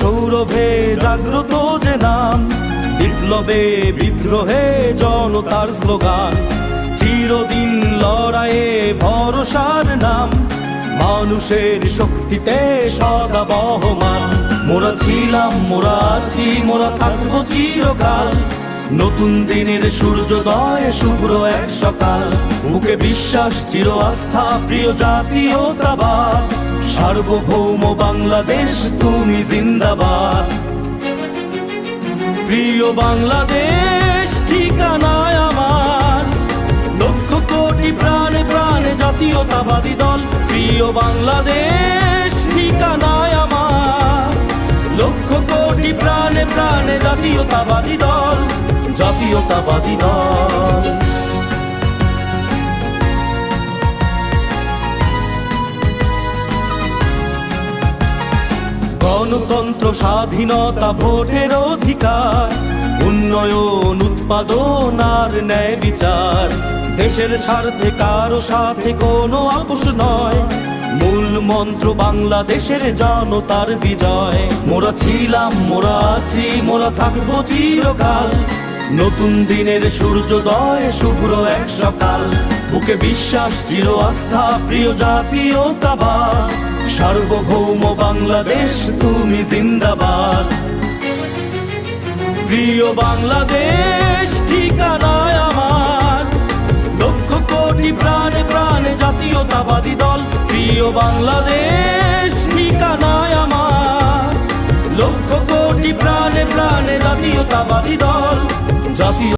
সৌরভে জাগ্রত যে নাম, বিপ্লবে বিদ্রোহে জনতার স্লোগান। চিরদিন লড়াইয়ে ভরসার নাম, মানুষের শক্তিতে সদা বহমান। মোরা ছিলাম, মোরা আছি, মোরা থাকব চিরকাল। নতুন দিনের সূর্যোদয় শুভ্র এক সকাল। মুখে বিশ্বাস, চির আস্থা, প্রিয় জাতীয়তাবাদ সার্বভৌম বাংলাদেশ, তুমি জিন্দাবাদ। প্রিয় বাংলাদেশ, ঠিকানায় আমার। লক্ষ কোটি প্রাণে প্রাণে জাতীয়তাবাদী দল, প্রিয় বাংলাদেশ, ঠিকানায় আমার। লক্ষ কোটি প্রাণে প্রাণে জাতীয়তাবাদী দল জাতীয়তাবাদী দল। গণতন্ত্র, স্বাধীনতা ভোটের অধিকার, উন্নয়ন, উৎপাদন আর ন্যায় বিচার। দেশের স্বার্থে কারও সাথে কোনো আপোষ নয়। মূল মন্ত্র বাংলাদেশের জনতার বিজয়। মোরা ছিলাম, মোরা আছি, মোরা থাকব চিরকাল। নতুন দিনের সূর্যোদয়, শুভ্র এক সকাল। বুকে বিশ্বাস, চির আস্থা, প্রিয় জাতীয়তাবাদ। সার্বভৌম বাংলাদেশ, তুমি জিন্দাবাদ। প্রিয় বাংলাদেশ, ঠিকানায় আমার। লক্ষ কোটি প্রাণে প্রাণে জাতীয়তাবাদী দল। প্রিয় বাংলাদেশ, ঠিকানায় আমার। লক্ষ কোটি প্রাণে প্রাণে জাতীয়তাবাদী দল। জাতীয়